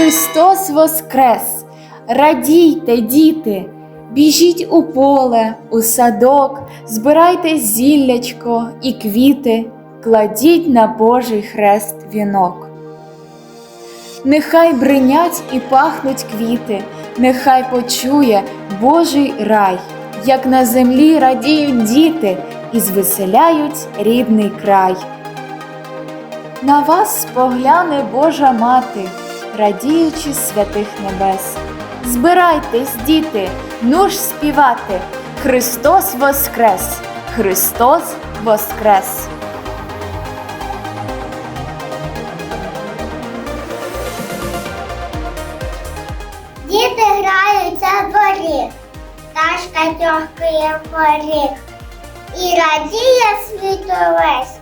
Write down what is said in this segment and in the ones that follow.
Христос Воскрес! Радійте, діти! Біжіть у поле, у садок, збирайте зіллячко і квіти, кладіть на Божий хрест вінок. Нехай бринять і пахнуть квіти, нехай почує Божий рай, як на землі радіють діти і звеселяють рідний край. На вас спогляне Божа мати, радіючи святих небес. Збирайтесь, діти, ну ж співати. Христос Воскрес! Христос Воскрес! Діти граються в дворі, пташка тьохкає поріг. І радіє світ увесь,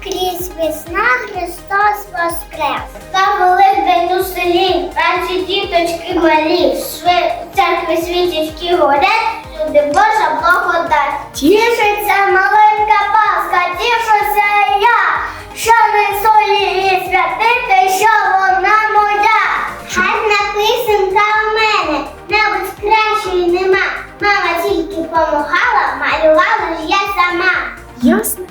скрізь весна Христос воскрес. Та великдень у селі, наші діточки малі, шви- церкви свічечки горять, люди Божа благодать. Тішиться маленька Пасха, тішуся і я, що не солі і святити, що вона моя. Гарна писанка у мене, небудь кращої нема. Мама тільки помагала, малювала ж я сама. Ясно?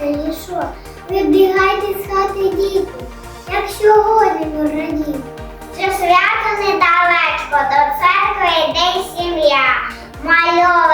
Писанка лішо. Вибігайте з хати діти, як сьогодні ми радімо. Що свято недалечко, до церкви йде сім'я. Мальоване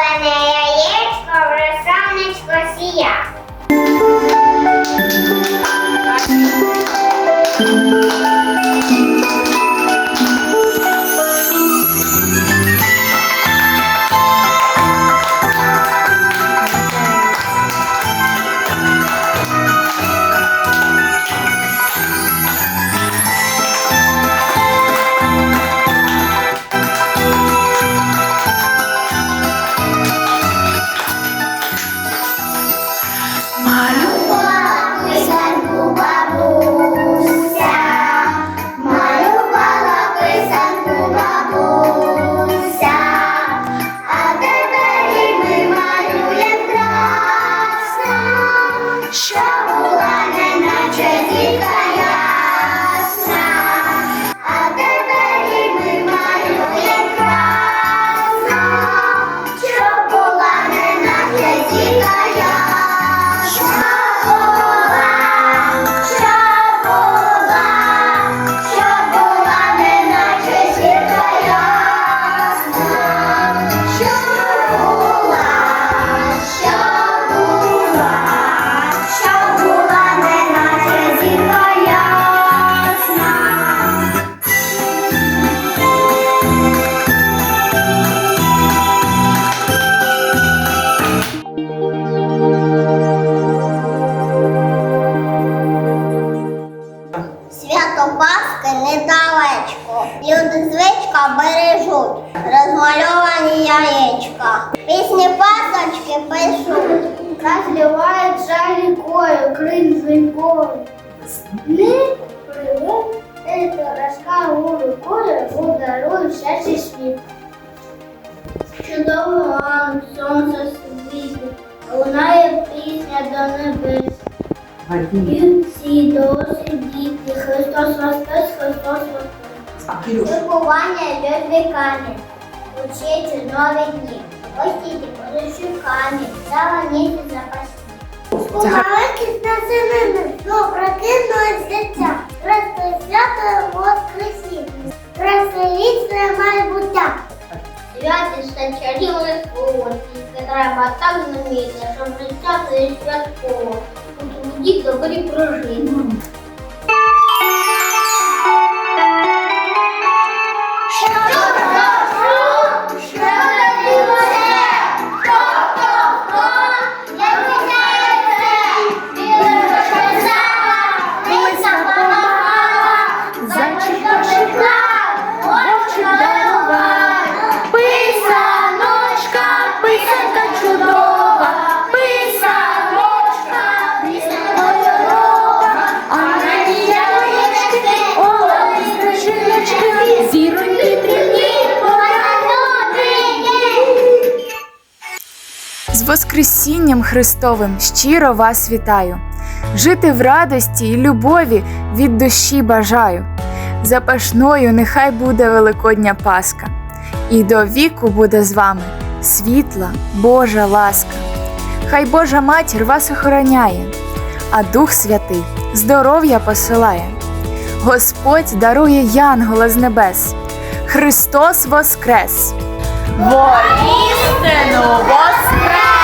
розливають жаль рікою, крин зликою. Не привик пирожка у рукою, подарує щастя світ. Чудово ранок, сонце світить, лунає пісня до небес. І всі дорослі діти, Христос Воскрес, Христос Воскрес. Виховання йде віками, учиться нові дні. Гостіті подощуками, заваніти запасні. У маленьких на синини, знов прокинулось дитя. Просто свято Воскресіння, преселіться майбуття. Святість чарівне слово, тільки треба так зуміти, щоб життя це святково. Тоді добрі прожити. Воскресінням Христовим щиро вас вітаю! Жити в радості і любові від душі бажаю. Запашною нехай буде Великодня Пасха, і до віку буде з вами світла Божа ласка. Хай Божа матір вас охороняє, а Дух Святий здоров'я посилає. Господь дарує янгола з небес. Христос Воскрес! Воістину Воскрес!